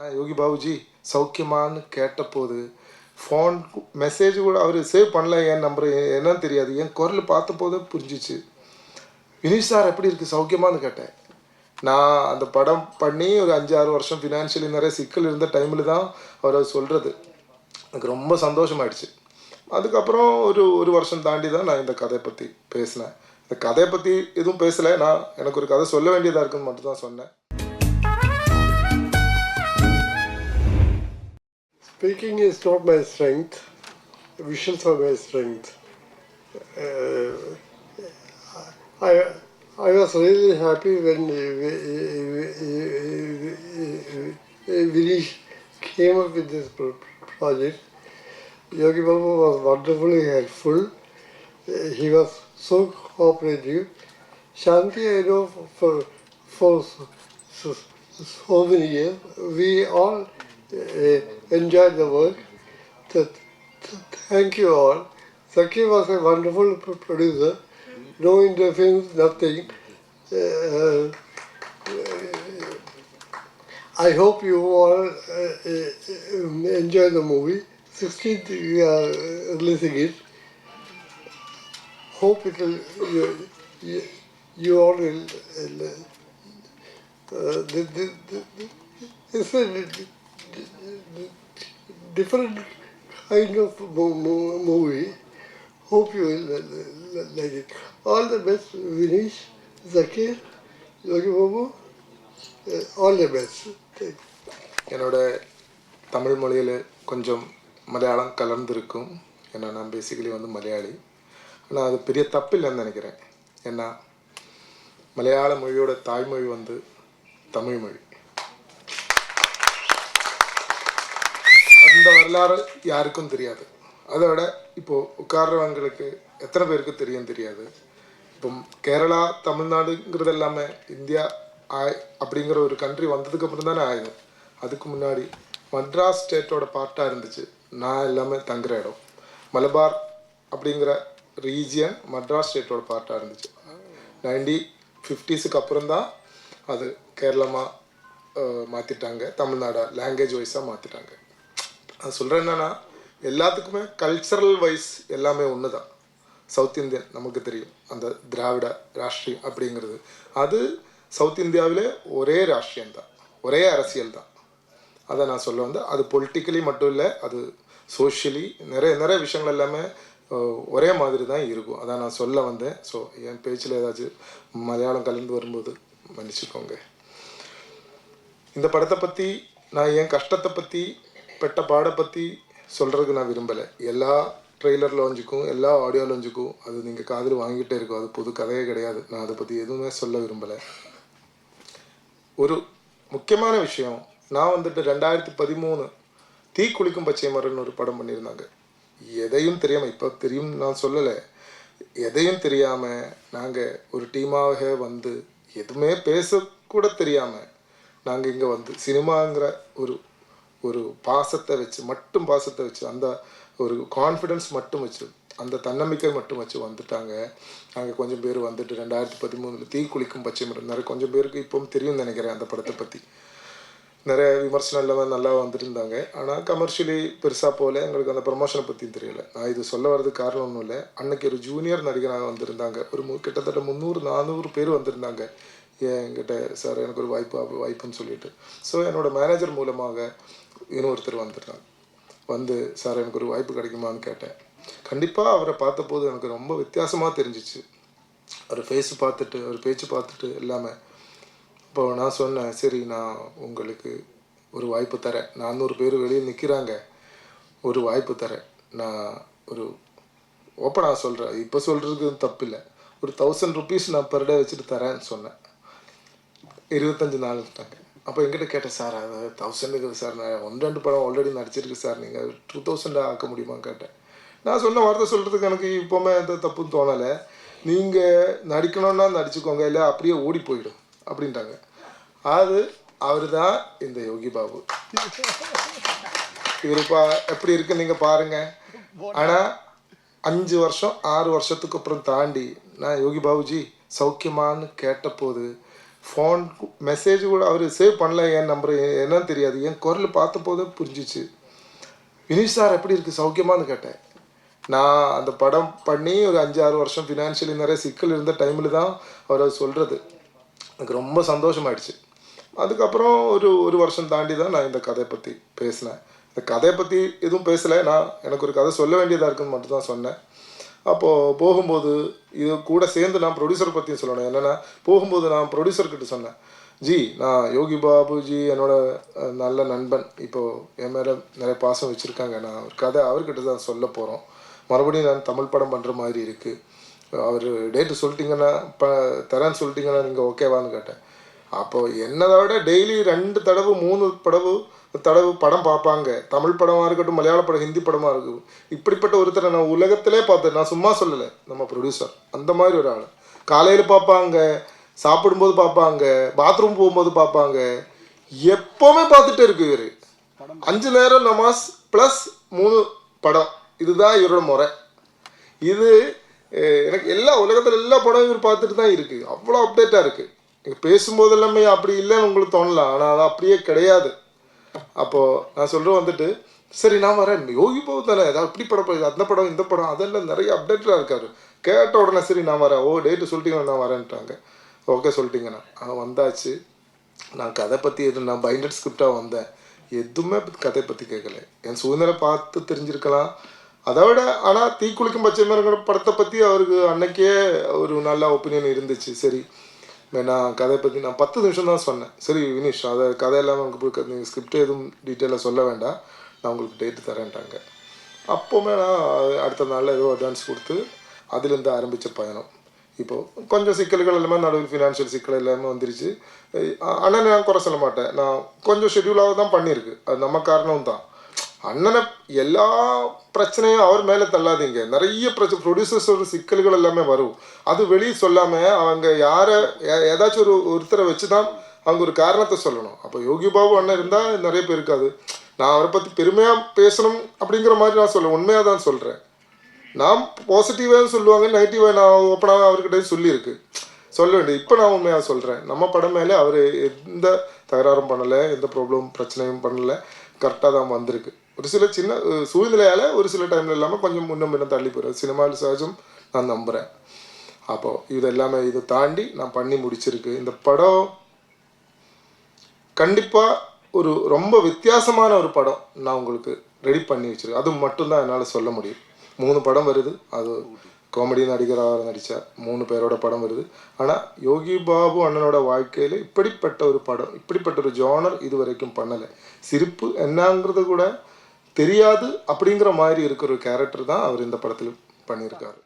நான் யோகி பாபுஜி சௌக்கியமான்னு கேட்டபோது phone message கூட அவர் சேவ் பண்ணல என் நம்பர் என்னன்னு தெரியாது. என் குரல் பார்த்த போதே புரிஞ்சிச்சு. வினிஷ் சார் எப்படி இருக்குது சௌக்கியமான்னு கேட்டேன். நான் அந்த படம் பண்ணி ஒரு அஞ்சு ஆறு வருஷம் ஃபினான்ஷியலி நிறைய சிக்கல் இருந்த டைமில் தான் அவர் சொல்கிறது எனக்கு ரொம்ப சந்தோஷமாயிடுச்சு. அதுக்கப்புறம் ஒரு ஒரு வருஷம் தாண்டி தான் நான் இந்த கதையை பற்றி பேசினேன். இந்த கதையை பற்றி எதுவும் பேசலை. நான் எனக்கு ஒரு கதை சொல்ல வேண்டியதாக இருக்குன்னு மட்டும் தான் சொன்னேன். Speaking is not my strength. Visuals are my strength. Uh, I I was really happy when Vinish came up with this pro- project. Yogi Babu was wonderfully helpful. Uh, He was so cooperative. Shanti, I know for for so, so, so many years, we all uh, enjoyed the work. Th- Thank you all. Saki was a wonderful producer. No interference, nothing. Uh, I hope you all uh, uh, enjoy the movie. 16th we are releasing it. Hope it will, you, you, you all will. Uh, uh, the, the, the, different kind of movie. Hope you will like it. All the best, Vinish, Zakir, Yogi Babu. All the best. என்னோட தமிழ் மொழியில் கொஞ்சம் மலையாளம் கலந்துருக்கும் ஏன்னா நான் basically வந்து மலையாளி ஆனால் அது பெரிய தப்பில்லைன்னு நினைக்கிறேன் ஏன்னா மலையாள மொழியோட தாய்மொழி வந்து தமிழ்மொழி இந்த வரலாறு யாருக்கும் தெரியாது. அதை விட இப்போது உட்கார்றவங்களுக்கு எத்தனை பேருக்கு தெரியும் தெரியாது. இப்போ கேரளா தமிழ்நாடுங்கிறது எல்லாமே இந்தியா ஆய் அப்படிங்கிற ஒரு கண்ட்ரி வந்ததுக்கு அப்புறம் தானே ஆயுதம். அதுக்கு முன்னாடி மட்ராஸ் ஸ்டேட்டோட பார்ட்டாக இருந்துச்சு. நான் எல்லாமே தங்குற இடம். மலபார் அப்படிங்கிற ரீஜியன் மட்ராஸ் ஸ்டேட்டோட பார்ட்டாக இருந்துச்சு. நைன்டி ஃபிஃப்டிஸுக்கு அப்புறம் தான் அது கேரளமாக மாற்றிட்டாங்க தமிழ்நாடாக லாங்குவேஜ் வைஸாக மாற்றிட்டாங்க நான் சொல்கிறேன் என்னன்னா எல்லாத்துக்குமே கல்ச்சரல் வைஸ் எல்லாமே ஒன்று தான் சவுத் இந்தியன் நமக்கு தெரியும். அந்த திராவிட ராஷ்ட்ரியம் அப்படிங்கிறது. அது சவுத் இந்தியாவிலே ஒரே ராஷ்ட்ரியம் தான். ஒரே அரசியல் தான். அதை நான் சொல்ல வந்து அது பொலிட்டிக்கலி மட்டும் இல்லை அது சோஷியலி நிறைய நிறைய விஷயங்கள் எல்லாமே ஒரே மாதிரி தான் இருக்கும். அதான் நான் சொல்ல வந்தேன். ஸோ என் பேச்சில் ஏதாச்சும் மலையாளம் கலந்து வரும்போது மன்னிச்சுக்கோங்க. இந்த படத்தை பற்றி நான் என் கஷ்டத்தை பற்றி பெட்ட பாடை பற்றி சொல்கிறதுக்கு நான் விரும்பலை. எல்லா ட்ரெய்லர் லாஞ்சுக்கும் எல்லா ஆடியோ லாஞ்சுக்கும் அது நீங்கள் காதில் வாங்கிட்டே இருக்கும். அது புது கதையே கிடையாது. நான் அதை பற்றி எதுவுமே சொல்ல விரும்பலை. ஒரு முக்கியமான விஷயம் நான் வந்துட்டு ரெண்டாயிரத்தி பதிமூணு தீ குளிக்கும் பச்சை மரம்னு ஒரு படம் பண்ணியிருந்தாங்க. எதையும் தெரியாமல் இப்போ தெரியும் நான் சொல்லலை. எதையும் தெரியாமல் நாங்கள் ஒரு டீமாக வந்து எதுவுமே பேசக்கூட தெரியாமல் நாங்கள் இங்கே வந்து சினிமாங்கிற ஒரு ஒரு பாசத்தை வச்சு மட்டும் பாசத்தை வச்சு அந்த ஒரு கான்ஃபிடென்ஸ் மட்டும் வச்சு அந்த தன்னம்பிக்கை மட்டும் வச்சு வந்துட்டாங்க. நாங்கள் கொஞ்சம் பேர் வந்துட்டு ரெண்டாயிரத்தி பதிமூணில் தீ குளிக்கும் பச்சை மரம். நிறைய கொஞ்சம் பேருக்கு இப்போவும் தெரியும்னு நினைக்கிறேன் அந்த படத்தை பற்றி நிறைய விமர்சனம் இல்லாமல் நல்லா வந்துட்டு இருந்தாங்க. ஆனால் கமர்ஷியலி பெருசாக போல எங்களுக்கு அந்த ப்ரமோஷனை பற்றியும் தெரியல. நான் இது சொல்ல வரதுக்கு காரணம் ஒன்றும் இல்லை. அன்னைக்கு ஒரு ஜூனியர் நடிகராக வந்திருந்தாங்க. ஒரு மு- கிட்டத்தட்ட முந்நூறு நானூறு பேர் வந்திருந்தாங்க. என்கிட்ட சார் எனக்கு ஒரு வாய்ப்பு வாய்ப்புன்னு சொல்லிட்டு. ஸோ என்னோட மேனேஜர் மூலமாக இன்னும் ஒருத்தர் வந்துட்டாங்க வந்து சார் எனக்கு ஒரு வாய்ப்பு கிடைக்குமான்னு கேட்டேன். கண்டிப்பாக அவரை பார்த்தபோது எனக்கு ரொம்ப வித்தியாசமாக தெரிஞ்சிச்சு. அவர் ஃபேஸ் பார்த்துட்டு அவர் பேச்சு பார்த்துட்டு எல்லாமே இப்போ நான் சொன்னேன் சரி நான் உங்களுக்கு ஒரு வாய்ப்பு தரேன். நானூறு பேர் வெளியே நிற்கிறாங்க ஒரு வாய்ப்பு தரேன். நான் ஒரு ஓப்பனாக சொல்கிறேன் இப்போ சொல்கிறதுக்கு தப்பு இல்லை ஒரு தௌசண்ட் ருபீஸ் நான் பர் டே வச்சுட்டு தரேன்னு சொன்னேன். இருபத்தஞ்சி நாள் அப்போ எங்கிட்ட கேட்டேன் சார் அது தௌசண்ட் இருக்குது சார் நான் ஒன் ரெண்டு படம் ஆல்ரெடி நடிச்சிருக்கு சார் நீங்கள் டூ தௌசண்டாக ஆக்க முடியுமான்னு கேட்டேன். நான் சொன்ன வார்த்தை சொல்கிறதுக்கு எனக்கு இப்போவுமே எந்த தப்புன்னு தோணலை. நீங்கள் நடிக்கணும்னா நடிச்சுக்கோங்க இல்லை அப்படியே ஓடி போயிடும் அப்படின்ட்டாங்க. அது அவர் தான் இந்த யோகி பாபு. இவர் பா எப்படி இருக்கு நீங்கள் பாருங்கள் ஆனால் அஞ்சு வருஷம் ஆறு வருஷத்துக்கு அப்புறம் தாண்டி நான் யோகி பாபுஜி சௌக்கியமான்னு கேட்டபோது ஃபோன் மெசேஜ் கூட அவர் சேவ் பண்ணல என் நம்பர் என்னன்னு தெரியாது. என் குரல் பார்த்த போதே புரிஞ்சிச்சு. வினிஷ் சார் எப்படி இருக்குது சௌக்கியமானு கேட்டேன். நான் அந்த படம் பண்ணி ஒரு அஞ்சு ஆறு வருஷம் ஃபினான்ஷியலி நிறைய சிக்கல் இருந்த டைமில் தான் அவர் அது சொல்கிறது எனக்கு ரொம்ப சந்தோஷமாயிடுச்சு. அதுக்கப்புறம் ஒரு ஒரு வருஷம் தாண்டி தான் நான் இந்த கதையை பற்றி பேசினேன். இந்த கதையை பற்றி எதுவும் பேசலை. நான் எனக்கு ஒரு கதை சொல்ல வேண்டியதாக இருக்குன்னு மட்டும் தான் சொன்னேன். அப்போது போகும்போது இது கூட சேர்ந்து நான் ப்ரொடியூசர் பற்றியும் சொல்லணும். என்னென்னா போகும்போது நான் ப்ரொடியூசர்கிட்ட சொன்னேன். ஜி நான் யோகி பாபுஜி என்னோட நல்ல நண்பன். இப்போது என் மேலே நிறைய பாசம் வச்சுருக்காங்க. நான் ஒரு கதை அவர்கிட்ட தான் சொல்ல போகிறோம் மறுபடியும் நான் தமிழ் படம் பண்ணுற மாதிரி இருக்குது அவர் டேட்டு சொல்லிட்டீங்கன்னா இப்போ தரேன்னு சொல்லிட்டீங்கன்னா நீங்கள் ஓகேவான்னு கேட்டேன். அப்போது என்னதை விட டெய்லி ரெண்டு தடவை மூணு தடவை தடவை படம் பார்ப்பாங்க. தமிழ் படமாக இருக்கட்டும் மலையாள படம் ஹிந்தி படமாக இருக்கும் இப்படிப்பட்ட ஒருத்தரை நான் உலகத்திலே பார்த்தேன். நான் சும்மா சொல்லலை. நம்ம ப்ரொடியூசர் அந்த மாதிரி ஒரு ஆள். காலையில் பார்ப்பாங்க சாப்பிடும்போது பார்ப்பாங்க பாத்ரூம் போகும்போது பார்ப்பாங்க. எப்போவுமே பார்த்துட்டு இருக்கு இவர். அஞ்சு நேரம் நமாஸ் ப்ளஸ் மூணு படம். இதுதான் இவரோட முறை. இது எனக்கு எல்லா உலகத்தில் எல்லா படம் இவர் பார்த்துட்டு தான் இருக்குது அவ்வளோ அப்டேட்டாக இருக்குது நீங்கள் பேசும்போது எல்லாமே அப்படி இல்லைன்னு உங்களுக்கு தோணலாம் ஆனால் அது அப்படியே கிடையாது. அப்போது நான் சொல்கிறேன் வந்துட்டு சரி நான் வரேன். யோகி பாபு தானே ஏதாவது இப்படி படம் அந்த படம் இந்த படம் அதெல்லாம் நிறைய அப்டேட்டடாக இருக்காரு. கேட்ட உடனே சரி நான் வரேன். ஓ டேட்டு சொல்லிட்டீங்கன்னா நான் வரேன்ட்டாங்க. ஓகே சொல்லிட்டீங்கண்ணா அவன் வந்தாச்சு. நான் கதை பற்றி எதுவும் நான் பைண்டட் ஸ்கிரிப்டாக வந்தேன். எதுவுமே கதை பற்றி கேட்கல. என் சூழ்நிலை பார்த்து தெரிஞ்சிருக்கலாம். அதை விட ஆனால் தீக்குளிக்கும் பச்சை மரங்கிற படத்தை பற்றி அவருக்கு அன்னைக்கே ஒரு நல்ல ஒப்பீனியன் இருந்துச்சு. சரி நான் கதை பற்றி நான் பத்து நிமிஷம் தான் சொன்னேன். சரி வினிஷ் அதை கதை எல்லாம் உங்களுக்கு நீங்கள் ஸ்கிரிப்ட் எதுவும் டீட்டெயிலாக சொல்ல வேண்டாம். நான் உங்களுக்கு டேட்டு தரேன்ட்டாங்க. அப்போவுமே நான் அடுத்த நாளில் ஏதோ அட்வான்ஸ் கொடுத்து அதுலேருந்து ஆரம்பித்த பயணம். இப்போது கொஞ்சம் சிக்கல்கள் எல்லாமே நடுவில் ஃபினான்ஷியல் சிக்கல் எல்லாமே வந்துருச்சு. ஆனால் அண்ணனை நான் குறை சொல்ல மாட்டேன். நான் கொஞ்சம் ஷெட்யூலாக தான் பண்ணியிருக்கு. அது நம்ம காரணம் தான். அண்ணனை எல்லா பிரச்சனையும் அவர் மேலே தள்ளாதீங்க. நிறைய பிரச்சனை ப்ரொடியூசர்ஸோட சிக்கல்கள் எல்லாமே வரும். அது வெளியே சொல்லாமல் அவங்க யாரை ஏதாச்சும் ஒரு ஒருத்தரை வச்சு தான் அவங்க ஒரு காரணத்தை சொல்லணும். அப்போ யோகி பாபு அண்ணன் இருந்தால் நிறைய பேர் இருக்காது. நான் அவரை பற்றி பெருமையாக பேசணும் அப்படிங்கிற மாதிரி நான் சொல்லுவேன் உண்மையாக தான் சொல்கிறேன் நான் பாசிட்டிவாக சொல்லுவாங்க நெகட்டிவாக நான் ஓப்பனாக அவர்கிட்ட சொல்லியிருக்கு. சொல்ல வேண்டியது. இப்போ நான் உண்மையாக சொல்கிறேன் நம்ம படம் மேலே அவர் எந்த தகராறும் பண்ணலை எந்த ப்ராப்ளம் பிரச்சனையும் பண்ணலை. கரெக்டாக தான் வந்திருக்கு. ஒரு சில சின்ன சூழ்நிலையால் ஒரு சில டைமில் இல்லாமல் கொஞ்சம் முன்னும் பின்னும் தள்ளி போயிடும் சினிமாவில் சகஜம் நான் நம்புகிறேன் அப்போது இது எல்லாமே இதை தாண்டி நான் பண்ணி முடிச்சிருக்கு. இந்த படம் கண்டிப்பாக ஒரு ரொம்ப வித்தியாசமான ஒரு படம் நான் உங்களுக்கு ரெடி பண்ணி வச்சிருக்கேன். அது மட்டும்தான் என்னால் சொல்ல முடியும். மூணு படம் வருது. அது காமெடி நடிகராக நடித்த மூணு பேரோட படம் வருது. ஆனால் யோகி பாபு அண்ணனோட வாழ்க்கையில் இப்படிப்பட்ட ஒரு படம் இப்படிப்பட்ட ஒரு ஜோனர் இது வரைக்கும் பண்ணலை. சிரிப்பு என்னங்கிறது கூட தெரியாது அப்படிங்கிற மாதிரி இருக்கிற ஒரு கேரக்டர் தான் அவர் இந்த படத்தில் பண்ணியிருக்காரு.